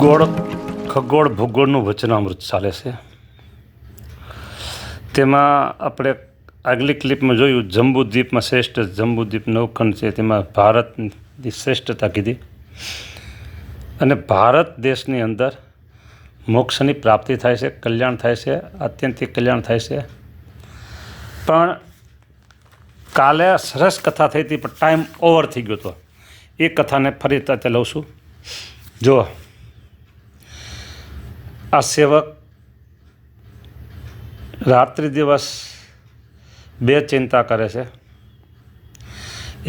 ભૂગોળ, ખગોળ, ભૂગોળનું વચનામૃત ચાલે છે. તેમાં આપણે આગલી ક્લિપમાં જોયું જંબુદ્વીપમાં શ્રેષ્ઠ જંબુદ્વીપ નવખંડ છે, તેમાં ભારતની શ્રેષ્ઠતા કીધી. અને ભારત દેશની અંદર મોક્ષની પ્રાપ્તિ થાય છે, કલ્યાણ થાય છે અત્યંતિક કલ્યાણ થાય છે. પણ કાલે સરસ કથા થઈ હતી, પણ ટાઈમ ઓવર થઈ ગયો હતો. એ કથાને ફરી રીતે લઉં છું. જો આ સેવક રાત્રિ દિવસ બે ચિંતા કરે છે.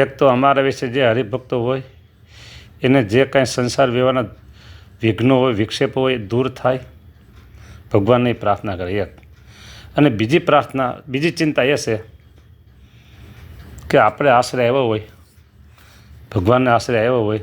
એક તો અમારા વિશે જે હરિભક્તો હોય, એને જે કાંઈ સંસાર વ્યવહારના વિઘ્નો હોય, વિક્ષેપો હોય દૂર થાય. ભગવાનની પ્રાર્થના કરે એક. અને બીજી પ્રાર્થના, બીજી ચિંતા એ છે કે આપણે આશરે આવ્યો હોય, ભગવાનને આશ્રય આવ્યો હોય,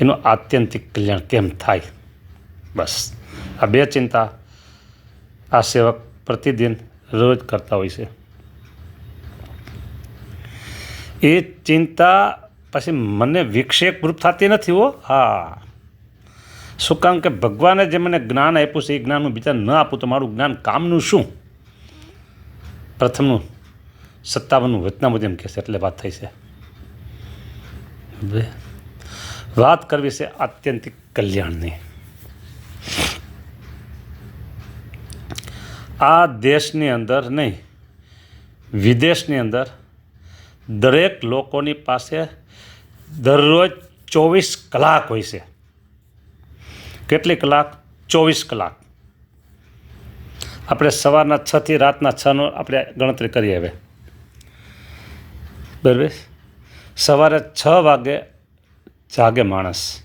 એનું આત્યંતિક કલ્યાણ કેમ થાય? બસ. આ બે ચિંતા આ સેવક પ્રતિદિન રોજ કરતા હોય છે. એ ચિંતા પછી મને વિક્ષેપ રૂપ થતી નથી હો. હા. શું કામ કે ભગવાને જે મને જ્ઞાન આપ્યું છે, એ જ્ઞાનનું બીજા ન આપું તો મારું જ્ઞાન કામનું શું? પ્રથમનું સત્તાવનનું વચનામું એમ કહે છે, એટલે વાત થઈ છે. વાત કરવી છે આત્યંતિક કલ્યાણની. આ દેશની અંદર નહીં, વિદેશની અંદર દરેક લોકોની પાસે દરરોજ ચોવીસ કલાક હોય છે. કેટલી કલાક? ચોવીસ કલાક. આપણે સવારના છથી રાતના છનો આપણે ગણતરી કરીએ હવે. બરાબર? સવારે છ વાગે જાગે માણસ.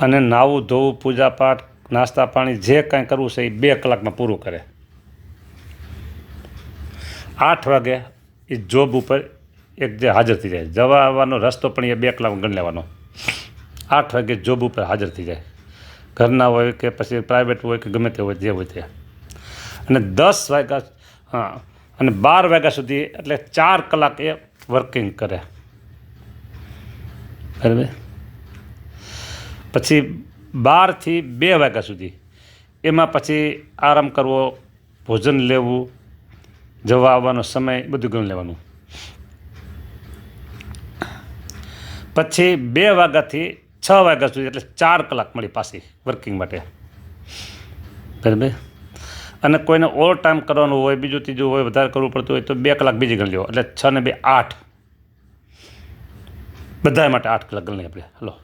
અને નાવું ધોવું પૂજા પાઠ નાસ્તા પાણી જે કાંઈ કરવું છે એ બે કલાકમાં પૂરું કરે. આઠ વાગે એ જોબ ઉપર એક જે હાજર થઈ જાય. જવા આવવાનો રસ્તો પણ એ બે કલાકમાં ગણી લેવાનો. આઠ વાગે જોબ ઉપર હાજર થઈ જાય. ઘરના હોય કે પછી પ્રાઇવેટ હોય કે ગમે તે હોય, જે હોય તે. અને દસ વાગ્યા હા, અને બાર વાગ્યા સુધી એટલે ચાર કલાક એ વર્કિંગ કરે. બરાબર? પછી બારથી બે વાગ્યા સુધી. એમાં પછી આરામ કરવો, ભોજન લેવું, જવા આવવાનો સમય, બધું ગણી લેવાનું. પછી બે વાગ્યાથી છ વાગ્યા સુધી, એટલે ચાર કલાક મળી પાછી વર્કિંગ માટે. બરાબર? અને કોઈને ઓવર ટાઈમ કરવાનું હોય, બીજું ત્રીજું હોય, વધારે કરવું પડતું હોય, તો બે કલાક બીજી ગણી લો એટલે છ ને બે આઠ. બધા માટે આઠ કલાક ગણી આપણે. હલો.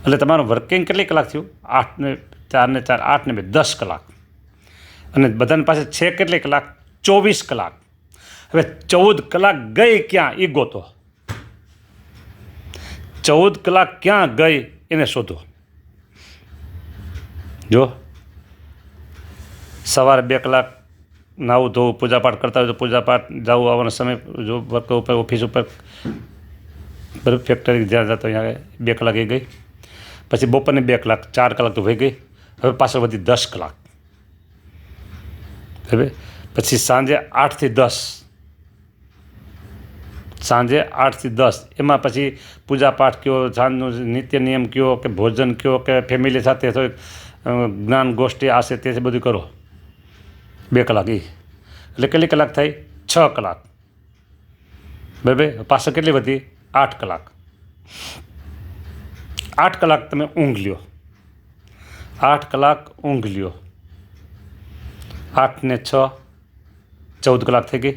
એટલે તમારું વર્કિંગ કેટલી કલાક થયું? આઠ ને ચાર ને ચાર, આઠ ને બે, દસ કલાક. અને બધાની પાસે છે કેટલી કલાક? ચોવીસ કલાક. હવે ચૌદ કલાક ગઈ ક્યાં? એ ગોતો. ચૌદ કલાક ક્યાં ગઈ? એને શોધો. જો. સવારે બે કલાક નાવું ધોવું, પૂજાપાઠ કરતા હોય તો પૂજાપાઠ, જવું, આવવાનો સમય, જો વર્ક ઉપર ઓફિસ ઉપર, બરાબર ફેક્ટરી જ્યાં જતો અહીંયા બે કલાક એ ગઈ. પછી બપોરની બે કલાક, ચાર કલાક તો વહી ગઈ હવે પાછળ વધી દસ કલાક. બરાબર પછી સાંજે આઠથી દસ. સાંજે આઠથી દસ. એમાં પછી પૂજાપાઠ કયો, સાંજનું નિત્ય નિયમ કયો કે ભોજન કયો કે ફેમિલી સાથે થોડીક જ્ઞાન ગોષ્ઠી આ છે તે છે બધું કરો. બે કલાક એ એટલે કેટલી કલાક થઈ છ કલાક. બરાબર? પાછળ કેટલી વધી? આઠ કલાક. આઠ કલાક તમે ઊંઘ લ્યો. આઠ કલાક ઊંઘ લ્યો. આઠ ને છ, ચૌદ કલાક થઈ ગઈ.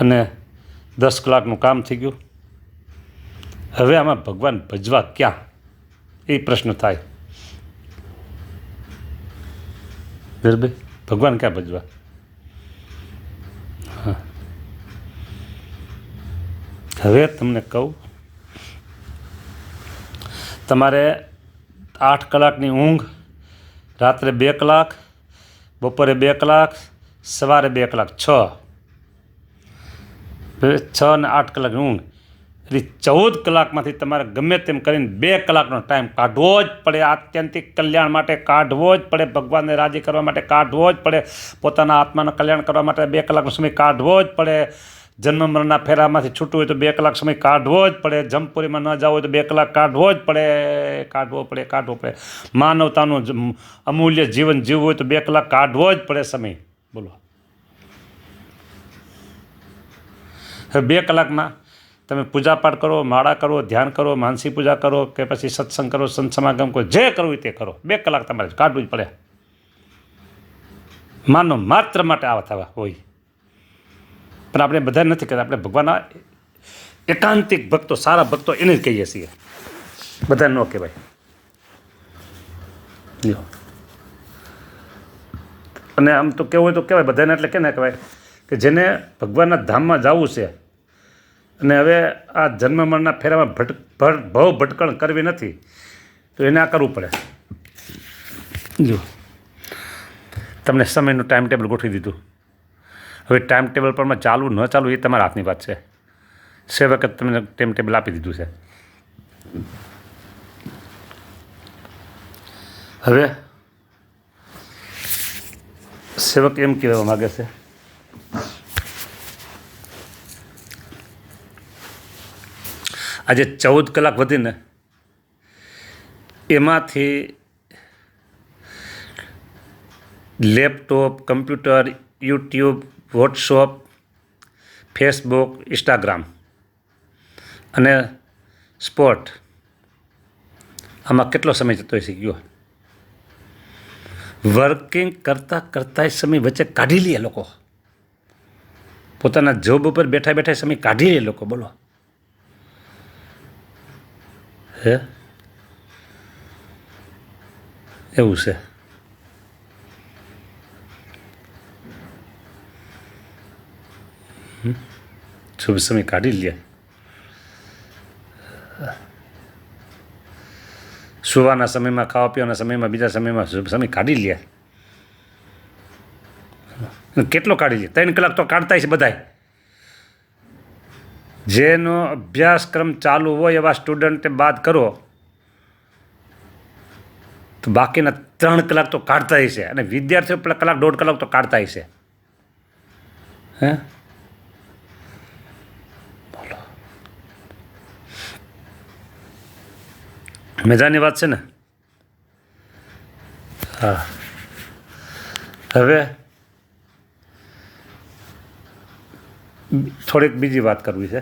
અને દસ કલાકનું કામ થઈ ગયું. હવે આમાં ભગવાન ભજવા ક્યાં? એ પ્રશ્ન થાય. બરાબર ભગવાન ક્યાં ભજવા? હવે તમને કહું તમારે આઠ કલાકની ઊંઘ, રાત્રે બે કલાક, બપોરે બે કલાક, સવારે બે કલાક, છ. છ ને આઠ કલાકની ઊંઘ. એટલે ચૌદ કલાકમાંથી તમારે ગમે તેમ કરીને બે કલાકનો ટાઈમ કાઢવો જ પડે, આત્યંતિક કલ્યાણ માટે કાઢવો જ પડે, ભગવાનને રાજી કરવા માટે કાઢવો જ પડે, પોતાના આત્માનું કલ્યાણ કરવા માટે બે કલાકનો સમય કાઢવો જ પડે. જન્મ મરણના ફેરામાંથી છૂટવું હોય તો બે કલાક સમય કાઢવો જ પડે. જમપુરીમાં ન જવું હોય તો બે કલાક કાઢવો જ પડે. કાઢવો પડે કાઢવો પડે. માનવતાનું અમૂલ્ય જીવન જીવવું હોય તો બે કલાક કાઢવો જ પડે સમય. બોલો. હવે બે કલાકમાં તમે પૂજાપાઠ કરો, માળા કરો, ધ્યાન કરો, માનસી પૂજા કરો કે પછી સત્સંગ કરો, સંત સમાગમ કરો, જે કરવું તે કરો. બે કલાક તમારે કાઢવું જ પડે. માનવ માત્ર માટે આવા હોય. પણ આપણે બધા નથી કરતા આપણે ભગવાનના એકાંતિક ભક્તો, સારા ભક્તો એને જ કહીએ છીએ. બધા ન કહેવાય. અને આમ તો કેવું હોય તો કહેવાય, બધાને એટલે કે ના કહેવાય? કે જેને ભગવાનના ધામમાં જવું છે, અને હવે આ જન્મ મરણના ફેરામાં ભટ બહુ ભટકણ કરવી નથી, તો એને આ કરવું પડે. જો તમને સમયનું ટાઈમ ટેબલ ગોઠવી દીધું. હવે ટાઈમ ટેબલ પરમાં ચાલવું ન ચાલવું એ તમારા હાથની વાત છે. સેવકે જ તમને ટાઈમ ટેબલ આપી દીધું છે. હવે સેવક એમ કહેવા માગે છે. આજે ચૌદ કલાક વધીને એમાંથી laptop, computer, YouTube WhatsApp, Facebook, Instagram અને સ્પોર્ટ આમાં કેટલો સમય જતો હશે? ગયો વર્કિંગ કરતાં કરતાં સમય વચ્ચે કાઢી લે લોકો. પોતાના જોબ ઉપર બેઠા બેઠા સમય કાઢી લે લોકો, બોલો. હે? એવું છે. શુભ સમય કાઢી લે સુવાના સમયમાં ખાવા પીવાના સમયમાં બીજા સમયમાં શુભ સમય કાઢી લે કેટલો કાઢી લે ત્રણ કલાક તો કાઢતા છે બધાય. જેનો અભ્યાસક્રમ ચાલુ હોય એવા સ્ટુડન્ટે બાદ કરો, તો બાકીના ત્રણ કલાક તો કાઢતા છે અને વિદ્યાર્થીઓ કલાક, દોઢ કલાક તો કાઢતા છે હે? મજાની વાત છે ને? હા. હવે થોડીક બીજી વાત કરવી છે.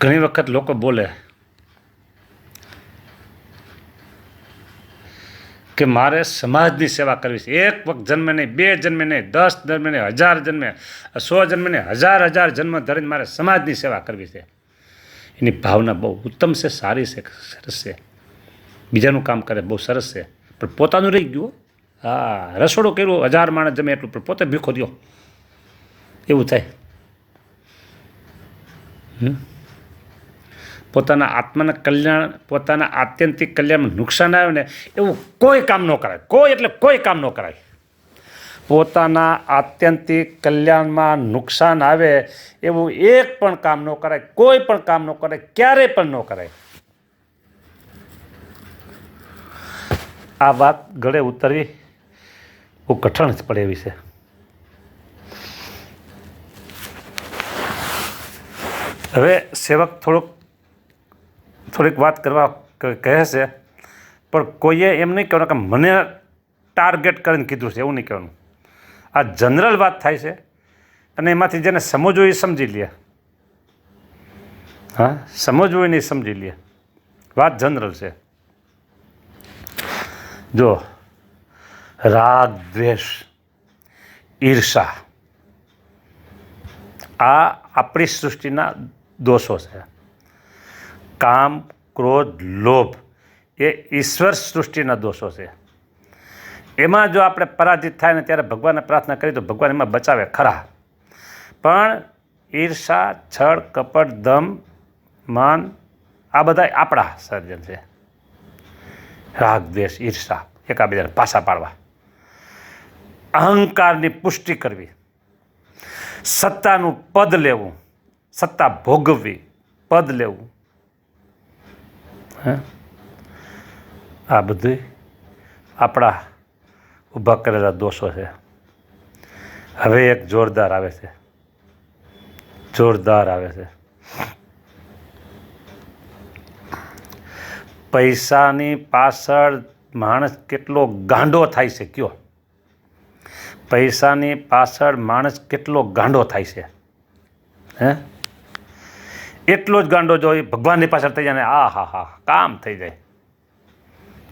ઘણી વખત લોકો બોલે કે મારે સમાજની સેવા કરવી છે. એક વખત જન્મે નહીં, બે જન્મે નહીં, દસ જન્મે નહીં, હજાર જન્મે, સો જન્મે નહીં, હજાર હજાર જન્મ ધરીને મારે સમાજની સેવા કરવી છે. એની ભાવના બહુ ઉત્તમ છે, સારી છે, સરસ છે. બીજાનું કામ કરે, બહુ સરસ છે. પણ પોતાનું રહી ગયું હા. રસોડું કર્યું, હજાર માણસ જમે એટલું, પણ પોતે ભીખો દ્યો એવું થાય? પોતાના આત્માના કલ્યાણ, પોતાના આત્યંતિક કલ્યાણમાં નુકસાન આવે ને, એવું કોઈ કામ ન કરાય. કોઈ એટલે કોઈ કામ ન કરાય. પોતાના આત્યંતિક કલ્યાણમાં નુકસાન આવે એવું એક પણ કામ ન કરાય, કોઈ પણ કામ ન કરાય, ક્યારેય પણ ન કરાય. આ વાત ગળે ઉતરવી બહુ કઠણ જ પડે એવી છે. હવે સેવક થોડુંક, થોડીક વાત કરવા કહે છે, પણ કોઈએ એમ નહીં કહેવાનું કે મને ટાર્ગેટ કરીને કીધું છે, એવું નહીં કહેવાનું. આ જનરલ વાત થાય છે અને એમાંથી જેને સમજવું એ સમજી લે. હા સમજવું એને સમજી લે. વાત જનરલ છે. જો, રાગ, દ્વેષ, ઈર્ષા, આ આપણી સૃષ્ટિના દોષો છે. કામ, ક્રોધ, લોભ એ ઈશ્વર સૃષ્ટિના દોષો છે. એમાં જો આપણે પરાજિત થાય ને ત્યારે ભગવાનને પ્રાર્થના કરીએ તો ભગવાન એમાં બચાવે ખરા. પણ ઈર્ષા, છળ, કપટ, દમ, માન, આ બધા આપણા સર્જન છે. રાગ, દ્વેષ, ઈર્ષા એકાબીજાને પાસા પાડવા. અહંકારની પુષ્ટિ કરવી. સત્તાનું પદ લેવું. સત્તા ભોગવવી. પદ લેવું. આ બધું આપણા ઊભા કરેલા દોષો છે. હવે એક જોરદાર આવે છે. જોરદાર આવે છે. પૈસાની પાછળ માણસ કેટલો ગાંડો થાય છે, કયો. પૈસાની પાછળ માણસ કેટલો ગાંડો થાય છે. હે? એટલો જ ગાંડો જોઈ ભગવાનની પાછળ થઈ જાય ને આ હા હા કામ થઈ જાય.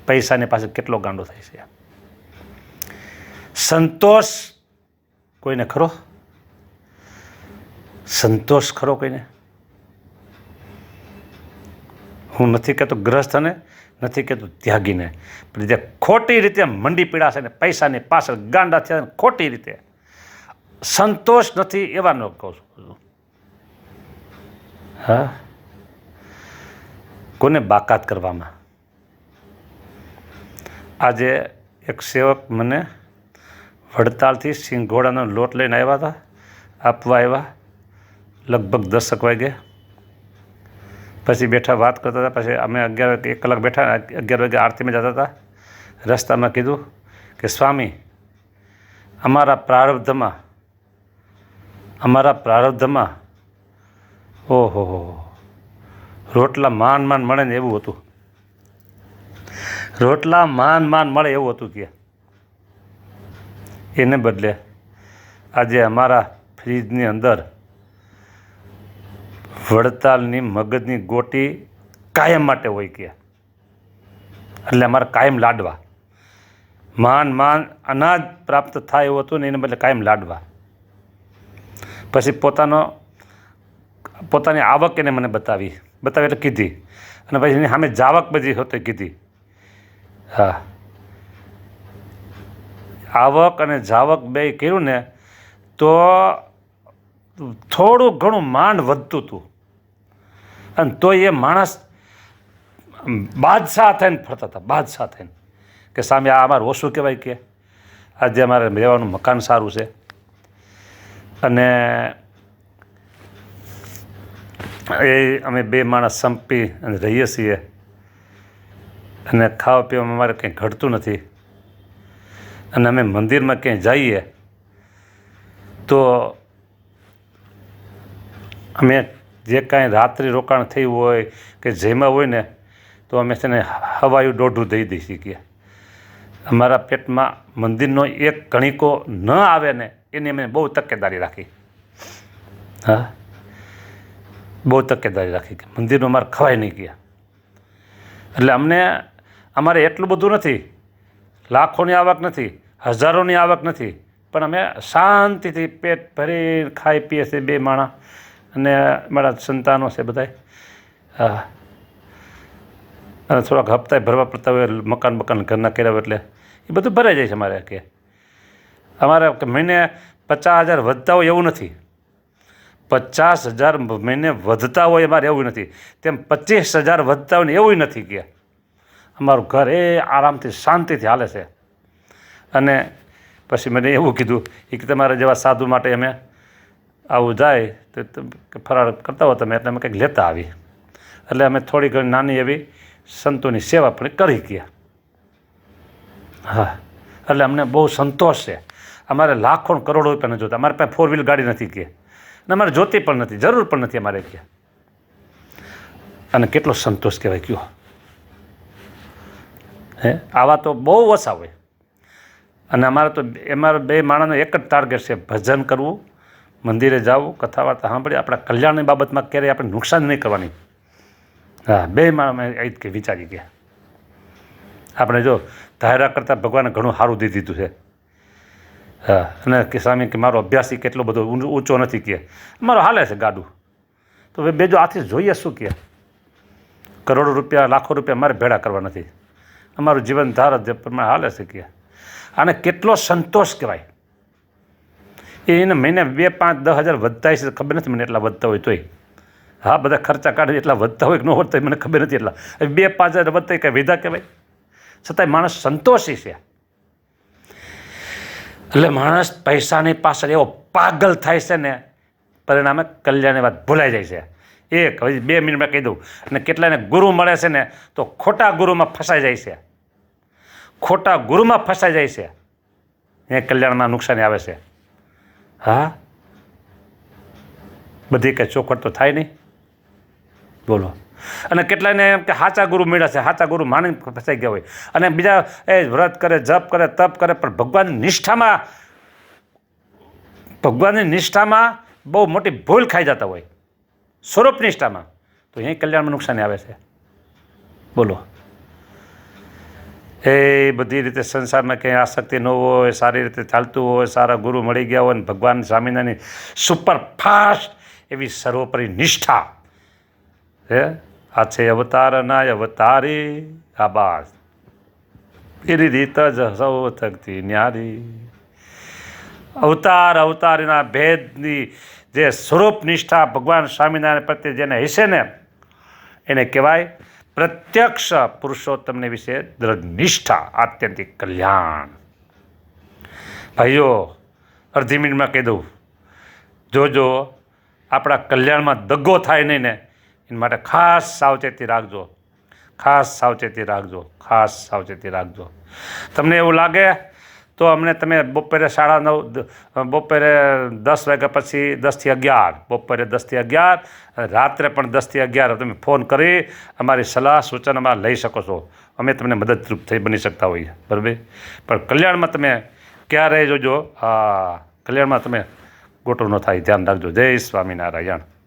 પૈસાની પાછળ કેટલો ગાંડો થાય છે. સંતોષ કોઈને ખરો? સંતોષ ખરો કોઈને? હું નથી કહેતો ગ્રસ્તને નથી કહેતો ત્યાગીને. પણ જે ખોટી રીતે મંડી પીડા છે ને પૈસાની પાછળ ગાંડા થયા ખોટી રીતે. સંતોષ નથી એવા ન કહું છું. હા? કોને બાકાત કરવામાં? આજે એક સેવક મને વડતાલથી સિંગઘોડાનો લોટ લઈને આવ્યા હતા. આપવા આવ્યા. લગભગ દસક વાગે. પછી બેઠા વાત કરતા હતા. પછી અમે અગિયાર વાગે, એક કલાક બેઠા. અગિયાર વાગે આરતીમાં જતા હતા. રસ્તામાં કીધું કે, સ્વામી, અમારા પ્રારબ્ધમાં અમારા પ્રારબ્ધમાં ઓહો હો, રોટલા માન માન મળે ને એવું હતું. રોટલા માન માન મળે એવું હતું કે. એને બદલે આજે અમારા ફ્રીજની અંદર વડતાલની મગજની ગોટી કાયમ માટે હોય કે એટલે અમારે કાયમ લાડવા. માન માન, અનાજ પ્રાપ્ત થાય એવું હતું ને એને બદલે કાયમ લાડવા. પછી પોતાનો, પોતાની આવક એને મને બતાવી. બતાવી એટલે કીધી. અને પછી એની સામે જાવક બધી હોતે કીધી. હા. આવક અને જાવક બે કર્યું ને, તો થોડું ઘણું માંડ વધતું હતું. અને તો એ માણસ બાદશાહ થઈને ફરતા હતા, બાદશાહ થઈને. કે સામે આ અમારે ઓછું કહેવાય કે, આજે અમારે રહેવાનું મકાન સારું છે. અને એ અમે બે માણસ સંપી અને રહીએ છીએ. અને ખાવા પીવામાં અમારે કંઈ ઘટતું નથી. અને અમે મંદિરમાં ક્યાંય જઈએ, તો અમે જે કાંઈ રાત્રિ રોકાણ થયું હોય કે જેમાં હોય ને, તો અમે તેને હવાયું દોઢું દઈ દઈ શકીએ. અમારા પેટમાં મંદિરનો એક કણિકો ન આવે ને, એની અમે બહુ તકેદારી રાખી. હા? બહુ તકેદારી રાખી કે મંદિરનું અમારે ખવાય નહીં ગયા એટલે અમને અમારે એટલું બધું નથી. લાખોની આવક નથી, હજારોની આવક નથી, પણ અમે શાંતિથી પેટ ભરી ખાઈ પીએ છીએ બે માણા અને મારા સંતાનો છે બધાય. હા. અને થોડાક હપ્તા ભરવા પડતા હોય, મકાન બકાન ઘરના કર્યા હોય એટલે એ બધું ભરાઈ જાય છે અમારે કે. અમારે મહિને પચાસ હજાર વધતા હોય એવું નથી. પચાસ હજાર મહિને વધતા હોય અમારે એવું નથી. તેમ પચીસ હજાર વધતા હોય ને એવું નથી કે. અમારું ઘર એ આરામથી શાંતિથી હાલે છે. અને પછી મને એવું કીધું કે તમારા જેવા સાધુ માટે અમે આવું જાય તો ફરાર કરતા હો તમે એટલે અમે કંઈક લેતા આવી. એટલે અમે થોડી ઘણી નાની એવી સંતોની સેવા પણ કરી ગયા. હા, એટલે અમને બહુ સંતોષ છે. અમારે લાખો કરોડો રૂપિયા જોતા. અમારે પાસે ફોર વ્હીલ ગાડી નથી કે. અને અમારે જોતી પણ નથી, જરૂર પણ નથી અમારે કે. અને કેટલો સંતોષ કહેવાય, કયો? હે? આવા તો બહુ ઓછા હોય. અને અમારે તો અમારા બે માણસનો એક જ ટાર્ગેટ છે ભજન કરવું, મંદિરે જવું, કથા વાર્તા સાંભળી આપણા કલ્યાણની બાબતમાં ક્યારેય આપણે નુકસાન નહીં કરવાની. હા, બે માણસ એ કે વિચારી ગયા. આપણે જો ધારા કરતાં ભગવાને ઘણું સારું દઈ દીધું છે. હા, અને કે સ્વામી કે મારો અભ્યાસ કેટલો બધો ઊંચો- નથી કે. મારો હાલે છે ગાડું. તો બે જો આથી જોઈએ શું કે? કરોડો રૂપિયા, લાખો રૂપિયા મારે ભેળા કરવા નથી. અમારું જીવન ધારા જે પ્રમાણે હાલે કે. આને કેટલો સંતોષ કહેવાય. એને મહિને બે, પાંચ, દસ હજાર વધતા છે ખબર નથી મને એટલા વધતા હોય તોય. હા, બધા ખર્ચા કાઢે એટલા વધતા હોય કે ન હોય મને ખબર નથી એટલા. બે, પાંચ હજાર વધતા કાંઈ વિધા કહેવાય. છતાંય માણસ સંતોષી છે. એટલે માણસ પૈસાની પાછળ એવો પાગલ થાય છે ને, પરિણામે કલ્યાણની વાત ભૂલાઈ જાય છે. એક, હજી બે મિનિટમાં કહી દઉં. અને કેટલાને ગુરુ મળે છે ને, તો ખોટા ગુરુમાં ફસાઈ જાય છે. ખોટા ગુરુમાં ફસાઈ જાય છે. એ કલ્યાણમાં નુકસાની આવે છે. હા? બધી કંઈ ચોખવટ તો થાય નહીં. બોલો. અને કેટલાયને એમ કે સાચા ગુરુ મળ્યા છે, સાચા ગુરુ માની ફસાઈ ગયા હોય. અને બીજા એ વ્રત કરે, જપ કરે, તપ કરે, પણ ભગવાનની નિષ્ઠામાં ભગવાનની નિષ્ઠામાં બહુ મોટી ભૂલ ખાઈ જતા હોય. સ્વરૂપ નિષ્ઠામાં. તો અહીં કલ્યાણમાં નુકસાની આવે છે. બોલો. એ બધી રીતે સંસારમાં ક્યાંય આસક્તિ ન હોય સારી રીતે ચાલતું હોય, સારા ગુરુ મળી ગયા હોય અને ભગવાન સ્વામિનારાયણની સુપર ફાસ્ટ એવી સર્વોપરી નિષ્ઠા. હે? આ છે અવતાર ના અવતારી, આ બાસ એની રીત જ સૌ થકતી ન્યારી. અવતાર, અવતારના ભેદની જે સ્વરૂપ નિષ્ઠા ભગવાન સ્વામિનારાયણ પ્રત્યે જેને હશે ને, એને કહેવાય પ્રત્યક્ષ પુરુષોત્તમને વિશે દ્રઢ નિષ્ઠા આત્યંતિક કલ્યાણ. ભાઈઓ, અડધી મિનિટમાં કહી દઉં. જોજો આપણા કલ્યાણમાં દગો થાય નહીં ને, એના માટે ખાસ સાવચેતી રાખજો. ખાસ સાવચેતી રાખજો, ખાસ સાવચેતી રાખજો. તમને એવું લાગે તો અમને તમે બપોરે સાડા નવ બપોરે દસ વાગ્યા પછી દસથી અગિયાર, બપોરે દસથી અગિયાર, રાત્રે પણ દસથી અગિયાર તમે ફોન કરી અમારી સલાહ સૂચન અમારે લઈ શકો છો. અમે તમને મદદરૂપ થઈ બની શકતા હોઈએ, બરાબર? પણ કલ્યાણમાં તમે ક્યારે જોજો હા કલ્યાણમાં તમે ગોટો ન થાય, ધ્યાન રાખજો. જય સ્વામિનારાયણ.